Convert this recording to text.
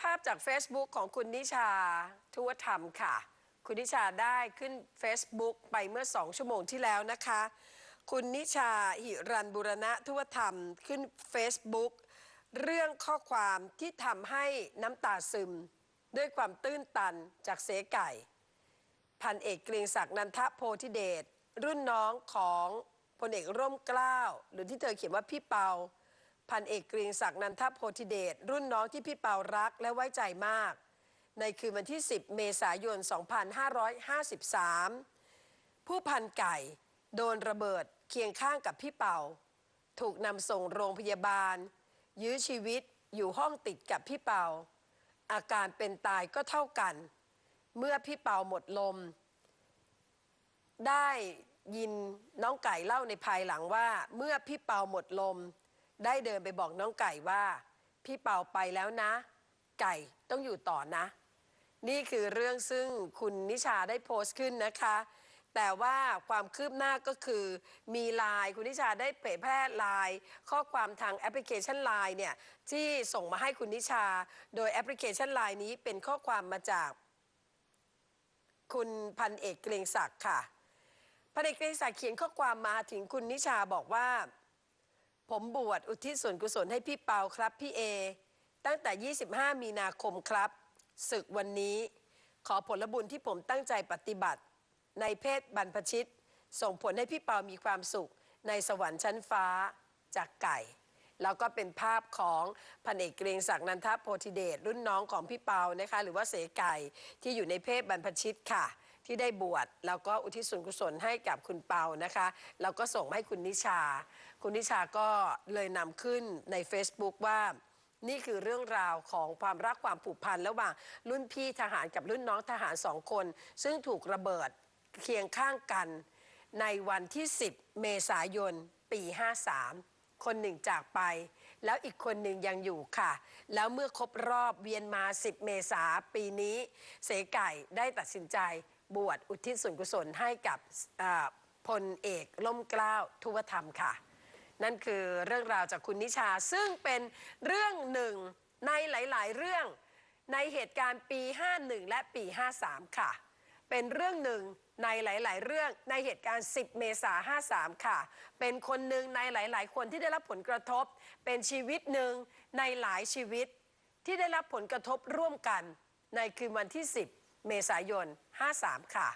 ภาพจาก Facebook ของคุณนิชาทุวธรรมค่ะ คุณนิชาได้ขึ้น Facebook ไปเมื่อ 2 ชั่วโมงที่แล้วนะคะ คุณนิชาหิรันบุรณะทุวธรรมขึ้น Facebook เรื่องข้อความที่ทำให้น้ำตาซึม ด้วยความตื้นตันจากเสไก่ พันเอกเกรียงศักดิ์นันทโพธิเดชรุ่นน้องของพลเอกร่มเกล้า หรือที่เธอเขียนว่าพี่เปา พันเอกเกรียงศักดิ์นันทโพธิเดชรุ่นน้องที่พี่เปารักและไว้ใจมาก ในคืนวันที่ 10 เมษายน 2553 ผู้พันไก่ โดนระเบิดเคียงข้างกับพี่เปา ถูกนำส่งโรงพยาบาล ยื้อชีวิตอยู่ห้องติดกับพี่เปา อาการเป็นตายก็เท่ากัน เมื่อพี่เปาหมดลม ได้ยินน้องไก่เล่าในภายหลังว่า เมื่อพี่เปาหมดลม ได้เดินไปบอกน้องไก่ว่า พี่เป่าไปแล้วนะ ไก่ต้องอยู่ต่อนะ นี่คือเรื่องซึ่งคุณนิชาได้โพสต์ขึ้นนะคะ แต่ว่าความคืบหน้าก็คือมีไลน์คุณนิชาได้เผยแพร่ไลน์ข้อความทางแอปพลิเคชันไลน์เนี่ยที่ส่งมาให้คุณนิชา โดยแอปพลิเคชันไลน์นี้เป็นข้อความมาจาก คุณพันเอกเกรงศักดิ์ค่ะพันเอกเกรงศักดิ์เขียนข้อความมาถึงคุณนิชาบอกว่า ผมบวชอุทิศส่วนกุศลให้พี่เปาครับพี่เอ ตั้งแต่ 25 มีนาคมครับศึกวันนี้ ขอผลบุญที่ผมตั้งใจปฏิบัติ ในเพศบรรพชิต ส่งผลให้พี่เปามีความสุข ในสวรรค์ชั้นฟ้าจากไก่ แล้วก็เป็นภาพของพันเอกเกรียงศักดิ์นันทโพธิเดชรุ่นน้องของพี่เปานะคะ หรือว่าเสไก่ที่อยู่ในเพศบรรพชิตค่ะ ที่ได้บวชแล้วก็อุทิศส่วนกุศลให้กับคุณเปานะคะแล้วก็ส่งให้คุณนิชา คุณนิชาก็เลยนำขึ้นใน Facebook ว่านี่คือเรื่องราวของความรักความผูกพันระหว่างรุ่นพี่ทหารกับรุ่นน้องทหารสองคน ซึ่งถูกระเบิดเคียงข้างกัน ในวันที่ 10 เมษายน ปี 53 คนหนึ่งจากไป แล้วอีกคนหนึ่งยังอยู่ค่ะ แล้วเมื่อครบรอบเวียนมา 10 เมษาปีนี้ เสไก่ได้ตัดสินใจ บวชอุทิศส่วนกุศลให้กับพลเอกล่มเกล้าทุวธรรมค่ะ นั่นคือเรื่องราวจากคุณนิชาซึ่งเป็นเรื่องหนึ่งในหลาย ๆ เรื่องในเหตุการณ์ปี 51 และปี 53 ค่ะ เป็นเรื่องหนึ่งในหลาย ๆ เรื่องในเหตุการณ์ 10 เมษา53 ค่ะ เป็นคนหนึ่งในหลาย ๆ คนที่ได้รับผลกระทบ เป็นชีวิตหนึ่งในหลายชีวิตที่ได้รับผลกระทบร่วมกันในคืนวันที่ 10 เมษายน 53 ค่ะ